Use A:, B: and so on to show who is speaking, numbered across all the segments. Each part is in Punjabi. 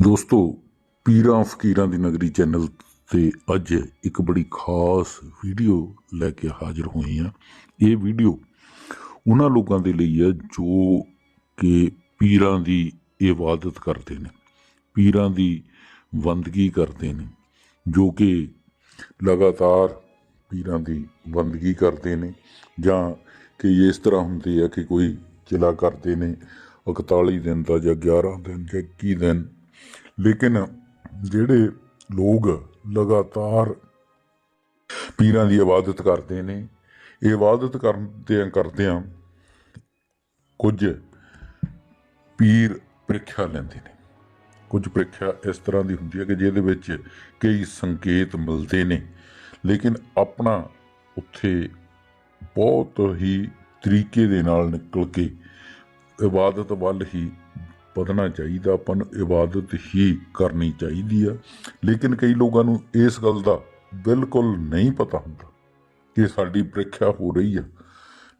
A: ਦੋਸਤੋ, ਪੀਰਾਂ ਫਕੀਰਾਂ ਦੀ ਨਗਰੀ ਚੈਨਲ ਤੇ ਅੱਜ ਇੱਕ ਬੜੀ ਖਾਸ ਵੀਡੀਓ ਲੈ ਕੇ ਹਾਜ਼ਰ ਹੋਏ ਹਾਂ। ਇਹ ਵੀਡੀਓ ਉਹਨਾਂ ਲੋਕਾਂ ਦੇ ਲਈ ਹੈ ਜੋ ਕਿ ਪੀਰਾਂ ਦੀ ਇਬਾਦਤ ਕਰਦੇ ਨੇ, ਪੀਰਾਂ ਦੀ ਬੰਦਗੀ ਕਰਦੇ ਨੇ, ਜੋ ਕਿ ਲਗਾਤਾਰ ਪੀਰਾਂ ਦੀ ਬੰਦਗੀ ਕਰਦੇ ਨੇ ਜਾਂ ਕਿ ਇਸ ਤਰ੍ਹਾਂ ਹੁੰਦੀ ਹੈ ਕਿ ਕੋਈ ਚਿਲਾ ਕਰਦੇ ਨੇ 41 ਦਿਨ ਦਾ ਜਾਂ 11 ਦਿਨ ਜਾਂ 21 ਦਿਨ ਲੇਕਿਨ ਜਿਹੜੇ ਲੋਕ ਲਗਾਤਾਰ ਪੀਰਾਂ ਦੀ ਇਬਾਦਤ ਕਰਦੇ ਨੇ, ਇਹ ਇਬਾਦਤ ਕਰਦੇ ਕਰਦਿਆਂ ਕੁਝ ਪੀਰ ਪ੍ਰੀਖਿਆ ਲੈਂਦੇ ਨੇ। ਕੁਝ ਪ੍ਰੀਖਿਆ ਇਸ ਤਰ੍ਹਾਂ ਦੀ ਹੁੰਦੀ ਹੈ ਕਿ ਜਿਹਦੇ ਵਿੱਚ ਕਈ ਸੰਕੇਤ ਮਿਲਦੇ ਨੇ, ਲੇਕਿਨ ਆਪਣਾ ਉੱਥੇ ਬਹੁਤ ਹੀ ਤਰੀਕੇ ਦੇ ਨਾਲ ਨਿਕਲ ਕੇ ਇਬਾਦਤ ਵੱਲ ਹੀ ਵਧਣਾ ਚਾਹੀਦਾ, ਆਪਾਂ ਨੂੰ ਇਬਾਦਤ ਹੀ ਕਰਨੀ ਚਾਹੀਦੀ ਆ। ਲੇਕਿਨ ਕਈ ਲੋਕਾਂ ਨੂੰ ਇਸ ਗੱਲ ਦਾ ਬਿਲਕੁਲ ਨਹੀਂ ਪਤਾ ਹੁੰਦਾ ਕਿ ਸਾਡੀ ਪ੍ਰੀਖਿਆ ਹੋ ਰਹੀ ਆ।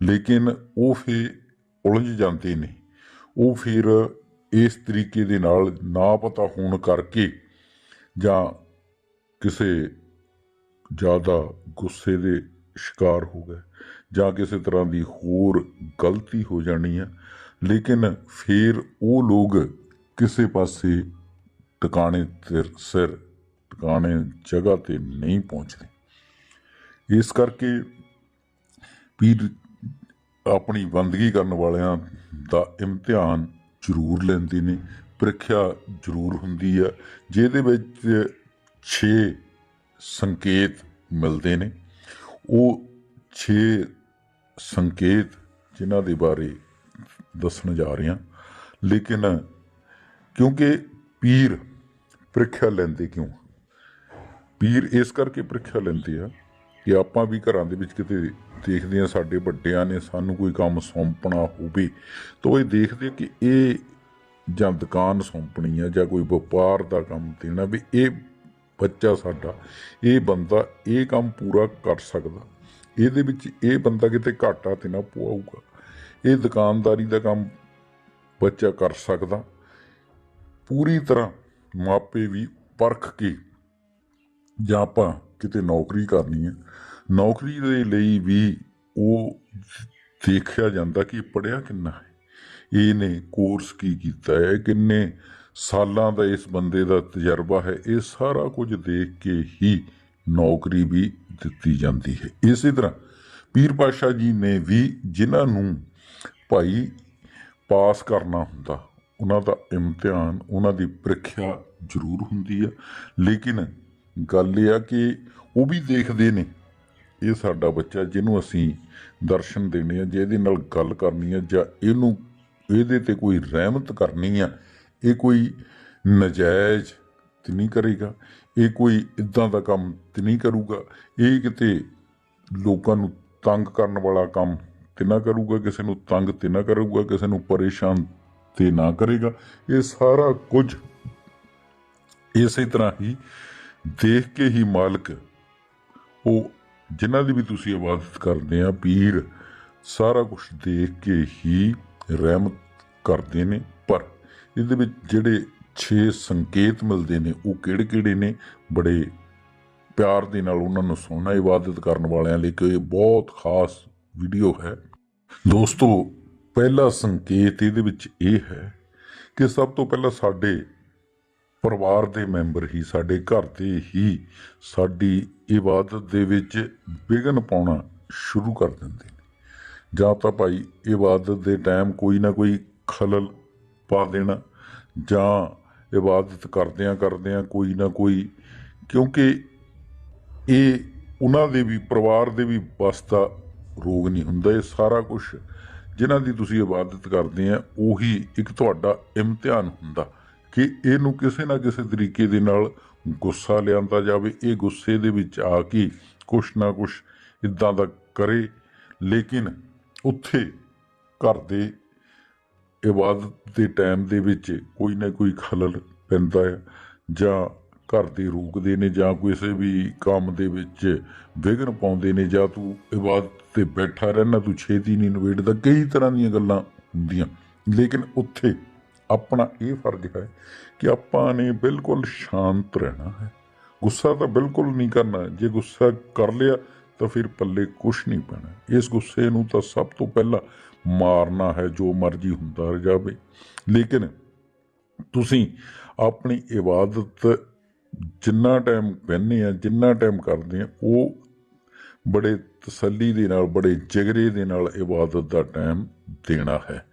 A: ਲੇਕਿਨ ਉਹ ਫਿਰ ਉਲਝ ਜਾਂਦੇ ਨੇ। ਉਹ ਫਿਰ ਇਸ ਤਰੀਕੇ ਦੇ ਨਾਲ ਨਾ ਪਤਾ ਹੋਣ ਕਰਕੇ ਜਾਂ ਕਿਸੇ ਜ਼ਿਆਦਾ ਗੁੱਸੇ ਦੇ ਸ਼ਿਕਾਰ ਹੋ ਗਏ ਜਾਂ ਕਿਸੇ ਤਰ੍ਹਾਂ ਦੀ ਹੋਰ ਗਲਤੀ ਹੋ ਜਾਣੀ ਆ। ਲੇਕਿਨ ਫਿਰ ਉਹ ਲੋਕ ਕਿਸੇ ਪਾਸੇ ਟਿਕਾਣੇ ਤੇ ਸਿਰ, ਟਿਕਾਣੇ ਜਗ੍ਹਾ ਤੇ ਨਹੀਂ ਪਹੁੰਚਦੇ। ਇਸ ਕਰਕੇ ਪੀਰ ਆਪਣੀ ਬੰਦਗੀ ਕਰਨ ਵਾਲਿਆਂ ਦਾ ਇਮਤਿਹਾਨ ਜ਼ਰੂਰ ਲੈਂਦੇ ਨੇ, ਪ੍ਰੀਖਿਆ ਜ਼ਰੂਰ ਹੁੰਦੀ ਆ, ਜਿਹਦੇ ਵਿੱਚ 6 ਸੰਕੇਤ ਮਿਲਦੇ ਨੇ। ਉਹ 6 ਸੰਕੇਤ ਜਿਨ੍ਹਾਂ ਦੇ ਬਾਰੇ ਦੱਸਣ ਜਾ ਰਹੇ ਹਾਂ ਲੇਕਿਨ ਕਿਉਂਕਿ ਪੀਰ ਪ੍ਰੀਖਿਆ ਲੈਂਦੇ ਕਿਉਂ? ਪੀਰ ਇਸ ਕਰਕੇ ਪ੍ਰੀਖਿਆ ਲੈਂਦੇ ਆ ਕਿ ਆਪਾਂ ਵੀ ਘਰਾਂ ਦੇ ਵਿੱਚ ਕਿਤੇ ਦੇਖਦੇ ਆ ਸਾਡੇ ਵੱਡਿਆਂ ਨੇ ਸਾਨੂੰ ਕੋਈ ਕੰਮ ਸੌਂਪਣਾ ਹੋਵੇ ਤਾਂ ਇਹ ਦੇਖਦੇ ਕਿ ਇਹ ਜਾਂ ਦੁਕਾਨ ਸੌਂਪਣੀ ਆ ਜਾਂ ਕੋਈ ਵਪਾਰ ਦਾ ਕੰਮ ਦੇਣਾ ਵੀ ਇਹ ਬੱਚਾ ਸਾਡਾ, ਇਹ ਬੰਦਾ ਇਹ ਕੰਮ ਪੂਰਾ ਕਰ ਸਕਦਾ। ਇਹਦੇ ਵਿੱਚ ਇਹ ਬੰਦਾ ਕਿਤੇ ਘਾਟਾ ਤੇ ਨਾ ਪਵਾਊਗਾ ਇਹ ਦੁਕਾਨਦਾਰੀ ਦਾ ਕੰਮ ਬੱਚਾ ਕਰ ਸਕਦਾ। ਪੂਰੀ ਤਰ੍ਹਾਂ ਮਾਪੇ ਵੀ ਪਰਖ ਕੇ ਜਾਂ ਆਪਾਂ ਕਿਤੇ ਨੌਕਰੀ ਕਰਨੀ ਹੈ, ਨੌਕਰੀ ਦੇ ਲਈ ਵੀ ਉਹ ਦੇਖਿਆ ਜਾਂਦਾ ਕਿ ਪੜਿਆ ਕਿੰਨਾ ਹੈ। ਇਹਨੇ ਕੋਰਸ ਕੀ ਕੀਤਾ ਹੈ, ਕਿੰਨੇ ਸਾਲਾਂ ਦਾ ਇਸ ਬੰਦੇ ਦਾ ਤਜਰਬਾ ਹੈ, ਇਹ ਸਾਰਾ ਕੁਝ ਦੇਖ ਕੇ ਹੀ ਨੌਕਰੀ ਵੀ ਦਿੱਤੀ ਜਾਂਦੀ ਹੈ। ਇਸੇ ਤਰ੍ਹਾਂ ਪੀਰ ਪਾਸ਼ਾ ਜੀ ਨੇ ਵੀ ਜਿਨ੍ਹਾਂ ਨੂੰ ਭਾਈ ਪਾਸ ਕਰਨਾ ਹੁੰਦਾ। ਉਹਨਾਂ ਦਾ ਇਮਤਿਹਾਨ, ਉਹਨਾਂ ਦੀ ਪ੍ਰੀਖਿਆ ਜ਼ਰੂਰ ਹੁੰਦੀ ਆ। ਲੇਕਿਨ ਗੱਲ ਇਹ ਆ ਕਿ ਉਹ ਵੀ ਦੇਖਦੇ ਨੇ। ਇਹ ਸਾਡਾ ਬੱਚਾ ਜਿਹਨੂੰ ਅਸੀਂ ਦਰਸ਼ਨ ਦੇਣੇ ਆ, ਜਿਹਦੇ ਨਾਲ ਗੱਲ ਕਰਨੀ ਆ, ਜਾਂ ਇਹਨੂੰ ਇਹਦੇ ਤੇ ਕੋਈ ਰਹਿਮਤ ਕਰਨੀ ਆ, ਇਹ ਕੋਈ ਨਜਾਇਜ਼ ਤੇ ਨਹੀਂ ਕਰੇਗਾ। ਇਹ ਕੋਈ ਇਦਾਂ ਦਾ ਕੰਮ ਤੇ ਨਹੀਂ ਕਰੂਗਾ। ਇਹ ਕਿਤੇ ਲੋਕਾਂ ਨੂੰ ਤੰਗ ਕਰਨ ਵਾਲਾ ਕੰਮ ਤੇ ਨਾ ਕਰੂਗਾ, ਕਿਸੇ ਨੂੰ ਤੰਗ ਤੇ ਨਾ ਕਰੂਗਾ, ਕਿਸੇ ਨੂੰ ਪਰੇਸ਼ਾਨ ਤੇ ਨਾ ਕਰੇਗਾ। ਇਹ ਸਾਰਾ ਕੁਝ ਇਸੇ ਤਰ੍ਹਾਂ ਹੀ ਦੇਖ ਕੇ ਹੀ ਮਾਲਕ, ਉਹ ਜਿਨ੍ਹਾਂ ਦੀ ਵੀ ਤੁਸੀਂ ਇਬਾਦਤ ਕਰਦੇ ਆ, ਪੀਰ, ਸਾਰਾ ਕੁਝ ਦੇਖ ਕੇ ਹੀ ਰਹਿਮਤ ਕਰਦੇ ਨੇ। ਪਰ ਇਹਦੇ ਵਿੱਚ ਜਿਹੜੇ 6 ਸੰਕੇਤ ਮਿਲਦੇ ਨੇ, ਉਹ ਕਿਹੜੇ ਕਿਹੜੇ ਨੇ? ਬੜੇ ਪਿਆਰ ਦੇ ਨਾਲ ਉਹਨਾਂ ਨੂੰ ਸੁਣਨਾ, ਇਬਾਦਤ ਕਰਨ ਵਾਲਿਆਂ ਲਈ ਕਿ ਇਹ ਬਹੁਤ ਖਾਸ ਵੀਡੀਓ ਹੈ। ਦੋਸਤੋ, ਪਹਿਲਾ ਸੰਕੇਤ ਇਹਦੇ ਵਿੱਚ ਇਹ ਹੈ ਕਿ ਸਭ ਤੋਂ ਪਹਿਲਾਂ ਸਾਡੇ ਪਰਿਵਾਰ ਦੇ ਮੈਂਬਰ ਹੀ, ਸਾਡੇ ਘਰ ਦੇ ਹੀ ਸਾਡੀ ਇਬਾਦਤ ਦੇ ਵਿੱਚ ਵਿਘਨ ਪਾਉਣਾ ਸ਼ੁਰੂ ਕਰ ਦਿੰਦੇ ਨੇ। ਜਾਂ ਤਾਂ ਭਾਈ ਇਬਾਦਤ ਦੇ ਟਾਈਮ ਕੋਈ ਨਾ ਕੋਈ ਖਲਲ ਪਾ ਦੇਣਾ, ਜਾਂ ਇਬਾਦਤ ਕਰਦਿਆਂ ਕਰਦਿਆਂ ਕੋਈ ਨਾ ਕੋਈ, ਕਿਉਂਕਿ ਇਹ ਉਹਨਾਂ ਦੇ ਵੀ, ਪਰਿਵਾਰ ਦੇ ਵੀ ਬਸ ਰੋਗ ਨਹੀਂ ਹੁੰਦਾ ਇਹ ਸਾਰਾ ਕੁਝ ਜਿਨ੍ਹਾਂ ਦੀ ਤੁਸੀਂ ਇਬਾਦਤ ਕਰਦੇ ਆ, ਉਹੀ ਇੱਕ ਤੁਹਾਡਾ ਇਮਤਿਹਾਨ ਹੁੰਦਾ ਕਿ ਇਹਨੂੰ ਕਿਸੇ ਨਾ ਕਿਸੇ ਤਰੀਕੇ ਦੇ ਨਾਲ ਗੁੱਸਾ ਲਿਆਂਦਾ ਜਾਵੇ। ਇਹ ਗੁੱਸੇ ਦੇ ਵਿੱਚ ਆ ਕੇ ਕੁਛ ਨਾ ਕੁਛ ਇਦਾਂ ਦਾ ਕਰੇ, ਲੇਕਿਨ ਉੱਥੇ ਘਰ ਦੇ ਇਬਾਦਤ ਦੇ ਟਾਈਮ ਦੇ ਵਿੱਚ ਕੋਈ ਨਾ ਕੋਈ ਖਲਲ ਪੈਂਦਾ ਹੈ ਜਾਂ ਘਰ ਦੇ ਰੋਕਦੇ ਨੇ ਜਾਂ ਕਿਸੇ ਵੀ ਕੰਮ ਦੇ ਵਿੱਚ ਵਿਘਨ ਪਾਉਂਦੇ ਨੇ, ਜਾਂ ਤੂੰ ਇਬਾਦਤ ਤੇ ਬੈਠਾ ਰਹਿਣਾ, ਤੂੰ ਛੇਤੀ ਨਹੀਂ ਨਿਬੇੜਦਾ, ਕਈ ਤਰ੍ਹਾਂ ਦੀਆਂ ਗੱਲਾਂ ਹੁੰਦੀਆਂ। ਲੇਕਿਨ ਉੱਥੇ ਆਪਣਾ ਇਹ ਫਰਜ਼ ਹੈ ਕਿ ਆਪਾਂ ਨੇ ਬਿਲਕੁਲ ਸ਼ਾਂਤ ਰਹਿਣਾ ਹੈ। ਗੁੱਸਾ ਤਾਂ ਬਿਲਕੁਲ ਨਹੀਂ ਕਰਨਾ, ਜੇ ਗੁੱਸਾ ਕਰ ਲਿਆ ਤਾਂ ਫਿਰ ਪੱਲੇ ਕੁਛ ਨਹੀਂ ਪੈਣਾ। ਇਸ ਗੁੱਸੇ ਨੂੰ ਤਾਂ ਸਭ ਤੋਂ ਪਹਿਲਾਂ ਮਾਰਨਾ ਹੈ, ਜੋ ਮਰਜ਼ੀ ਹੁੰਦਾ ਜਾਵੇ ਲੇਕਿਨ ਤੁਸੀਂ ਆਪਣੀ ਇਬਾਦਤ ਜਿੰਨਾ ਟਾਈਮ ਕਹਿੰਦੇ ਆ, ਜਿੰਨਾ ਟਾਈਮ ਕਰਦੇ ਆ, ਉਹ ਬੜੇ ਤਸੱਲੀ ਦੇ ਨਾਲ, ਬੜੇ ਜਗਰੇ ਦੇ ਨਾਲ ਇਬਾਦਤ ਦਾ ਟਾਈਮ ਦੇਣਾ ਹੈ।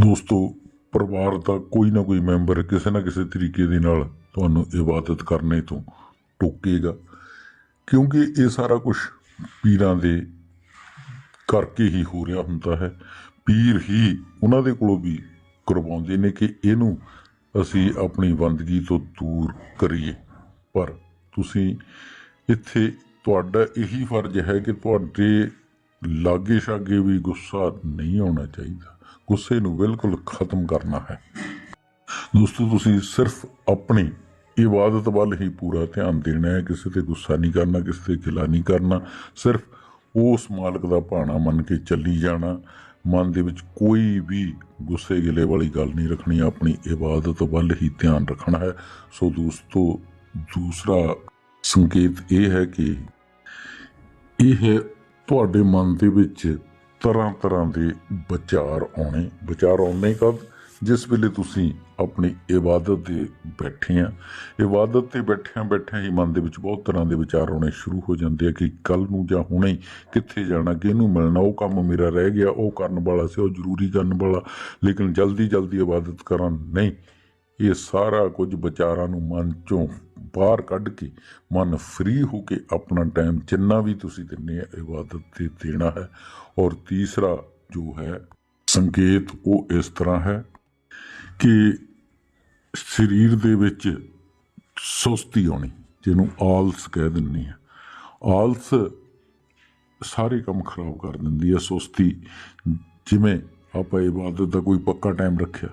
A: ਦੋਸਤੋ, ਪਰਿਵਾਰ ਦਾ ਕੋਈ ਨਾ ਕੋਈ ਮੈਂਬਰ ਕਿਸੇ ਨਾ ਕਿਸੇ ਤਰੀਕੇ ਦੇ ਨਾਲ ਤੁਹਾਨੂੰ ਇਬਾਦਤ ਕਰਨੇ ਤੋਂ ਟੋਕੇਗਾ, ਕਿਉਂਕਿ ਇਹ ਸਾਰਾ ਕੁਝ ਪੀਰਾਂ ਦੇ ਕਰਕੇ ਹੀ ਹੋ ਰਿਹਾ ਹੁੰਦਾ ਹੈ। ਪੀਰ ਹੀ ਉਹਨਾਂ ਦੇ ਕੋਲੋਂ ਵੀ ਕਰਵਾਉਂਦੇ ਨੇ ਕਿ ਇਹਨੂੰ ਅਸੀਂ ਆਪਣੀ ਬੰਦਗੀ ਤੋਂ ਦੂਰ ਕਰੀਏ। ਪਰ ਤੁਸੀਂ ਇੱਥੇ ਤੁਹਾਡਾ ਇਹੀ ਫਰਜ਼ ਹੈ ਕਿ ਤੁਹਾਡੇ ਲਾਗੇ ਛਾਗੇ ਵੀ ਗੁੱਸਾ ਨਹੀਂ ਆਉਣਾ ਚਾਹੀਦਾ। ਗੁੱਸੇ ਨੂੰ ਬਿਲਕੁਲ ਖਤਮ ਕਰਨਾ ਹੈ। ਦੋਸਤੋ, ਤੁਸੀਂ ਸਿਰਫ ਆਪਣੀ ਇਬਾਦਤ ਵੱਲ ਹੀ ਪੂਰਾ ਧਿਆਨ ਦੇਣਾ ਹੈ। ਕਿਸੇ ਤੇ ਗੁੱਸਾ ਨਹੀਂ ਕਰਨਾ, ਕਿਸੇ ਤੇ ਗਿਲਾ ਨਹੀਂ ਕਰਨਾ। ਸਿਰਫ ਉਸ ਮਾਲਕ ਦਾ ਭਾਣਾ ਮੰਨ ਕੇ ਚੱਲੀ ਜਾਣਾ। ਮਨ ਦੇ ਵਿੱਚ ਕੋਈ ਵੀ ਗੁੱਸੇ ਗਿਲੇ ਵਾਲੀ ਗੱਲ ਨਹੀਂ ਰੱਖਣੀ, ਆਪਣੀ ਇਬਾਦਤ ਵੱਲ ਹੀ ਧਿਆਨ ਰੱਖਣਾ ਹੈ। ਸੋ ਦੋਸਤੋ, ਦੂਸਰਾ ਸੰਕੇਤ ਇਹ ਹੈ ਕਿ ਇਹ ਹੈ ਤੁਹਾਡੇ ਮਨ ਦੇ ਵਿੱਚ ਤਰ੍ਹਾਂ ਤਰ੍ਹਾਂ ਦੇ ਵਿਚਾਰ ਆਉਣੇ ਵਿਚਾਰ ਆਉਣੇ ਕਦ? ਜਿਸ ਵੇਲੇ ਤੁਸੀਂ ਆਪਣੀ ਇਬਾਦਤ 'ਤੇ ਬੈਠੇ ਆ, ਇਬਾਦਤ ਤੇ ਬੈਠਿਆਂ ਬੈਠਿਆਂ ਹੀ ਮਨ ਦੇ ਵਿੱਚ ਬਹੁਤ ਤਰ੍ਹਾਂ ਦੇ ਵਿਚਾਰ ਆਉਣੇ ਸ਼ੁਰੂ ਹੋ ਜਾਂਦੇ ਆ ਕਿ ਕੱਲ ਨੂੰ ਜਾਂ ਹੁਣੇ ਕਿੱਥੇ ਜਾਣਾ, ਕਿਹਨੂੰ ਮਿਲਣਾ, ਉਹ ਕੰਮ ਮੇਰਾ ਰਹਿ ਗਿਆ, ਉਹ ਕਰਨ ਵਾਲਾ ਸੀ, ਉਹ ਜ਼ਰੂਰੀ ਕਰਨ ਵਾਲਾ, ਲੇਕਿਨ ਜਲਦੀ ਜਲਦੀ ਇਬਾਦਤ ਕਰਾਂ, ਨਹੀਂ। ਇਹ ਸਾਰਾ ਕੁਝ ਵਿਚਾਰਾਂ ਨੂੰ ਮਨ ਚੋਂ ਬਾਹਰ ਕੱਢ ਕੇ, ਮਨ ਫ੍ਰੀ ਹੋ ਕੇ ਆਪਣਾ ਟਾਈਮ ਜਿੰਨਾ ਵੀ ਤੁਸੀਂ ਦਿੰਦੇ ਆ, ਇਬਾਦਤ ਤੇ ਦੇਣਾ ਹੈ। ਔਰ ਤੀਸਰਾ ਜੋ ਹੈ, ਸੰਕੇਤ ਉਹ ਇਸ ਤਰ੍ਹਾਂ ਹੈ ਕਿ ਸਰੀਰ ਦੇ ਵਿੱਚ ਸੁਸਤੀ ਆਉਣੀ, ਜਿਹਨੂੰ ਆਲਸ ਕਹਿ ਦਿੰਦੇ ਆ ਆਲਸ ਸਾਰੇ ਕੰਮ ਖਰਾਬ ਕਰ ਦਿੰਦੀ ਹੈ ਸੁਸਤੀ। ਜਿਵੇਂ ਆਪਾਂ ਇਬਾਦਤ ਦਾ ਕੋਈ ਪੱਕਾ ਟਾਈਮ ਰੱਖਿਆ,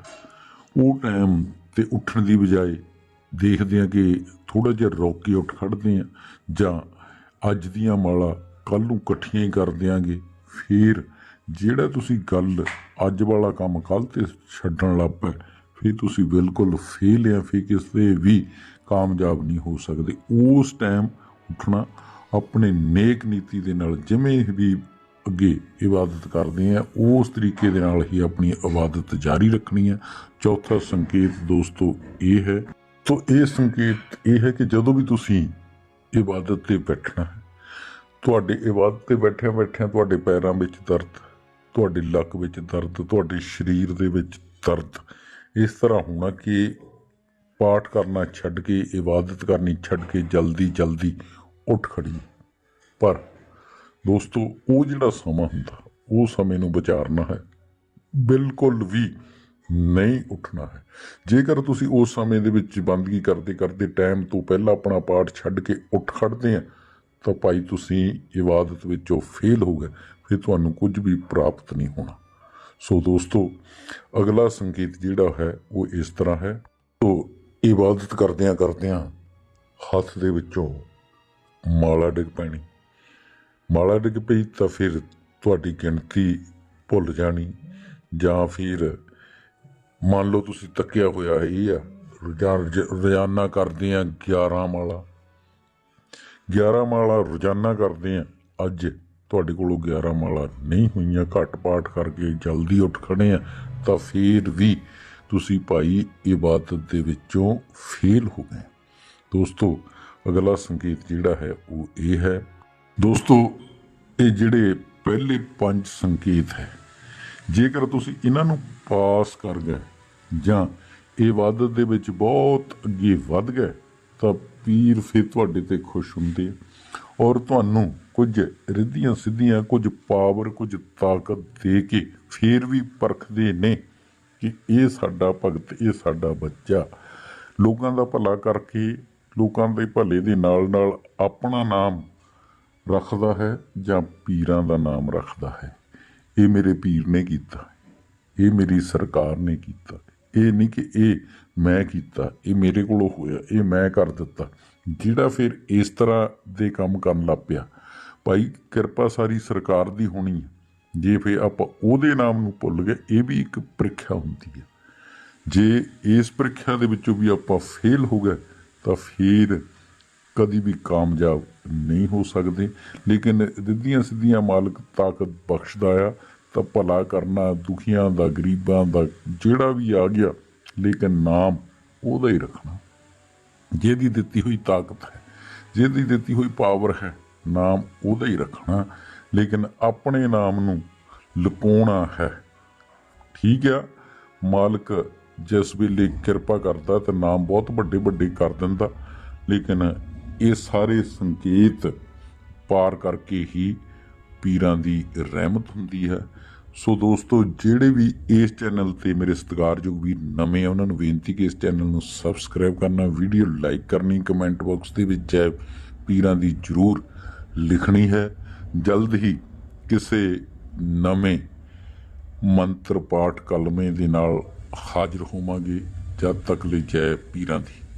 A: ਉਹ ਟਾਈਮ ਤੇ ਉੱਠਣ ਦੀ ਬਜਾਏ ਦੇਖਦੇ ਆ ਕਿ ਥੋੜਾ ਜਿਹਾ ਰੋਕ ਕੇ ਉੱਠ ਖੜਦੇ ਆ ਜਾਂ ਅੱਜ ਦੀਆਂ ਮਾਲਾ ਕੱਲ ਨੂੰ ਇਕੱਠੀਆਂ ਹੀ ਕਰ ਦਿਆਂਗੇ, ਫਿਰ ਜਿਹੜਾ ਤੁਸੀਂ ਗੱਲ ਅੱਜ ਵਾਲਾ ਕੰਮ ਕੱਲ ਤੇ ਛੱਡਣ ਲੱਗ ਪਏ, ਫਿਰ ਤੁਸੀਂ ਬਿਲਕੁਲ ਫੇਲ ਆ, ਫਿਰ ਕਿਸੇ ਵੀ ਕਾਮਯਾਬ ਨਹੀਂ ਹੋ ਸਕਦੇ। ਉਸ ਟਾਈਮ ਉੱਠਣਾ ਆਪਣੇ ਨੇਕ ਨੀਤੀ ਦੇ ਨਾਲ ਜਿਵੇਂ ਵੀ ਅੱਗੇ ਇਬਾਦਤ ਕਰਦੇ ਆ, ਉਸ ਤਰੀਕੇ ਦੇ ਨਾਲ ਹੀ ਆਪਣੀ ਇਬਾਦਤ ਜਾਰੀ ਰੱਖਣੀ ਹੈ ਚੌਥਾ ਸੰਕੇਤ ਦੋਸਤੋ, ਇਹ ਹੈ ਤੋ ਇਹ ਸੰਕੇਤ ਇਹ ਹੈ ਕਿ ਜਦੋਂ ਵੀ ਤੁਸੀਂ ਇਬਾਦਤ ਤੇ ਬੈਠਣਾ ਹੈ, ਤੁਹਾਡੇ ਇਬਾਦਤ ਤੇ ਬੈਠਿਆਂ ਬੈਠਿਆਂ ਤੁਹਾਡੇ ਪੈਰਾਂ ਵਿੱਚ ਦਰਦ ਤੁਹਾਡੇ ਲੱਕ ਵਿੱਚ ਦਰਦ, ਤੁਹਾਡੇ ਸਰੀਰ ਦੇ ਵਿੱਚ ਦਰਦ, ਇਸ ਤਰ੍ਹਾਂ ਹੋਣਾ ਕਿ ਪਾਠ ਕਰਨਾ ਛੱਡ ਕੇ, ਇਬਾਦਤ ਕਰਨੀ ਛੱਡ ਕੇ ਜਲਦੀ ਜਲਦੀ ਉੱਠ ਖੜੀ। ਪਰ ਦੋਸਤੋ, ਉਹ ਜਿਹੜਾ ਸਮਾਂ ਹੁੰਦਾ, ਉਹ ਸਮੇਂ ਨੂੰ ਵਿਚਾਰਨਾ ਹੈ। ਬਿਲਕੁਲ ਵੀ ਨਹੀਂ ਉੱਠਣਾ ਹੈ। ਜੇਕਰ ਤੁਸੀਂ ਉਸ ਸਮੇਂ ਦੇ ਵਿੱਚ ਬੰਦਗੀ ਕਰਦੇ ਕਰਦੇ ਟਾਈਮ ਤੋਂ ਪਹਿਲਾਂ ਆਪਣਾ ਪਾਠ ਛੱਡ ਕੇ ਉੱਠ ਖੜਦੇ ਆ, ਤਾਂ ਭਾਈ ਤੁਸੀਂ ਇਬਾਦਤ ਵਿੱਚੋਂ ਫੇਲ ਹੋ ਗਏ। ਫਿਰ ਤੁਹਾਨੂੰ ਕੁਝ ਵੀ ਪ੍ਰਾਪਤ ਨਹੀਂ ਹੋਣਾ। ਸੋ ਦੋਸਤੋ, ਅਗਲਾ ਸੰਕੇਤ ਜਿਹੜਾ ਹੈ, ਉਹ ਇਸ ਤਰ੍ਹਾਂ ਹੈ। ਤੋ ਇਬਾਦਤ ਕਰਦਿਆਂ ਕਰਦਿਆਂ ਹੱਥ ਦੇ ਵਿੱਚੋਂ ਮਾਲਾ ਡਿੱਗ ਪੈਣੀ। ਮਾਲਾ ਡਿੱਗ ਪਈ ਤਾਂ ਫਿਰ ਤੁਹਾਡੀ ਗਿਣਤੀ ਭੁੱਲ ਜਾਣੀ ਜਾਂ ਫਿਰ ਮੰਨ ਲਓ ਤੁਸੀਂ ਤੱਕਿਆ ਹੋਇਆ ਹੈ, ਇਹ ਆ ਰੋਜ਼ਾਨਾ ਰੋਜ਼ਾਨਾ ਕਰਦੇ ਆ 11 ਮਾਲਾ। 11 ਮਾਲਾ ਰੋਜ਼ਾਨਾ ਕਰਦੇ ਆ ਅੱਜ ਤੁਹਾਡੇ ਕੋਲੋਂ 11 ਮਾਲਾ ਨਹੀਂ ਹੋਈਆਂ, ਘੱਟ ਪਾਠ ਕਰਕੇ ਜਲਦੀ ਉੱਠ ਖੜੇ ਆ। ਤਾਂ ਫਿਰ ਵੀ ਤੁਸੀਂ ਭਾਈ ਇਬਾਦਤ ਦੇ ਵਿੱਚੋਂ ਫੇਲ ਹੋ ਗਏ। ਦੋਸਤੋ, ਅਗਲਾ ਸੰਕੇਤ ਜਿਹੜਾ ਹੈ ਉਹ ਇਹ ਹੈ। ਦੋਸਤੋ, ਇਹ ਜਿਹੜੇ ਪਹਿਲੇ ਪੰਜ ਸੰਕੇਤ ਹੈ, ਜੇਕਰ ਤੁਸੀਂ ਇਹਨਾਂ ਨੂੰ ਪਾਸ ਕਰ ਗਏ ਜਾਂ ਇਬਾਦਤ ਦੇ ਵਿੱਚ ਬਹੁਤ ਅੱਗੇ ਵੱਧ ਗਏ, ਤਾਂ ਪੀਰ ਫਿਰ ਤੁਹਾਡੇ ਤੇ ਖੁਸ਼ ਹੁੰਦੇ ਆ। ਔਰ ਤੁਹਾਨੂੰ ਕੁਝ ਰਿੱਧੀਆਂ ਸਿੱਧੀਆਂ, ਕੁਝ ਪਾਵਰ, ਕੁਝ ਤਾਕਤ ਦੇ ਕੇ ਫਿਰ ਵੀ ਪਰਖਦੇ ਨੇ ਕਿ ਇਹ ਸਾਡਾ ਭਗਤ, ਇਹ ਸਾਡਾ ਬੱਚਾ। ਲੋਕਾਂ ਦਾ ਭਲਾ ਕਰਕੇ, ਲੋਕਾਂ ਦੇ ਭਲੇ ਦੇ ਨਾਲ ਨਾਲ ਆਪਣਾ ਨਾਮ ਰੱਖਦਾ ਹੈ ਜਾਂ ਪੀਰਾਂ ਦਾ ਨਾਮ ਰੱਖਦਾ ਹੈ। ਇਹ ਮੇਰੇ ਪੀਰ ਨੇ ਕੀਤਾ, ਇਹ ਮੇਰੀ ਸਰਕਾਰ ਨੇ ਕੀਤਾ। ਇਹ ਨਹੀਂ ਕਿ ਇਹ ਮੈਂ ਕੀਤਾ, ਇਹ ਮੇਰੇ ਕੋਲੋਂ ਹੋਇਆ, ਇਹ ਮੈਂ ਕਰ ਦਿੱਤਾ। ਜਿਹੜਾ ਫਿਰ ਇਸ ਤਰ੍ਹਾਂ ਦੇ ਕੰਮ ਕਰਨ ਲੱਗ ਪਿਆ। ਭਾਈ, ਕਿਰਪਾ ਸਾਰੀ ਸਰਕਾਰ ਦੀ ਹੋਣੀ ਹੈ। ਜੇ ਫਿਰ ਆਪਾਂ ਉਹਦੇ ਨਾਮ ਨੂੰ ਭੁੱਲ ਗਏ, ਇਹ ਵੀ ਇੱਕ ਪ੍ਰੀਖਿਆ ਹੁੰਦੀ ਹੈ। ਜੇ ਇਸ ਪ੍ਰੀਖਿਆ ਦੇ ਵਿੱਚੋਂ ਵੀ ਆਪਾਂ ਫੇਲ ਹੋ ਗਏ, ਤਾਂ ਫਿਰ ਕਦੀ ਵੀ ਕਾਮਯਾਬ ਨਹੀਂ ਹੋ ਸਕਦੇ। ਲੇਕਿਨ ਰਿੱਧੀਆਂ ਸਿੱਧੀਆਂ ਮਾਲਕ ਤਾਕਤ ਬਖਸ਼ਦਾ ਆ, ਤਾਂ ਭਲਾ ਕਰਨਾ ਦੁਖੀਆਂ ਦਾ, ਗਰੀਬਾਂ ਦਾ ਜਿਹੜਾ ਵੀ ਆ ਗਿਆ, ਲੇਕਿਨ ਨਾਮ ਉਹਦਾ ਹੀ ਰੱਖਣਾ। ਜਿਹਦੀ ਦਿੱਤੀ ਹੋਈ ਤਾਕਤ ਹੈ, ਜਿਹਦੀ ਦਿੱਤੀ ਹੋਈ ਪਾਵਰ ਹੈ, ਨਾਮ ਉਹਦਾ ਹੀ ਰੱਖਣਾ। ਲੇਕਿਨ ਆਪਣੇ ਨਾਮ ਨੂੰ ਲੁਕਾਉਣਾ ਹੈ। ਠੀਕ ਆ, ਮਾਲਕ ਜਿਸ ਵੇਲੇ ਕਿਰਪਾ ਕਰਦਾ ਤਾਂ ਨਾਮ ਬਹੁਤ ਵੱਡੇ ਵੱਡੇ ਕਰ ਦਿੰਦਾ, ਲੇਕਿਨ ਇਹ ਸਾਰੇ ਸੰਕੇਤ ਪਾਰ ਕਰਕੇ ਹੀ ਪੀਰਾਂ ਦੀ ਰਹਿਮਤ ਹੁੰਦੀ ਹੈ। ਸੋ ਦੋਸਤੋ, ਜਿਹੜੇ ਵੀ ਇਸ ਚੈਨਲ ਤੇ ਮੇਰੇ ਸਤਿਕਾਰਯੋਗ ਵੀ ਨਵੇਂ ਆ, ਉਹਨਾਂ ਨੂੰ ਬੇਨਤੀ ਕਿ ਇਸ ਚੈਨਲ ਨੂੰ ਸਬਸਕ੍ਰਾਈਬ ਕਰਨਾ, ਵੀਡੀਓ ਲਾਈਕ ਕਰਨੀ, ਕਮੈਂਟ ਬਾਕਸ ਦੇ ਵਿੱਚ ਜੈ ਪੀਰਾਂ ਦੀ ਜ਼ਰੂਰ ਲਿਖਣੀ ਹੈ। ਜਲਦ ਹੀ ਕਿਸੇ ਨਵੇਂ ਮੰਤਰ ਪਾਠ ਕਲਮੇ ਦੇ ਨਾਲ ਹਾਜ਼ਰ ਹੋਵਾਂਗੇ। ਜਦ ਤੱਕ ਲਈ ਜੈ ਪੀਰਾਂ ਦੀ।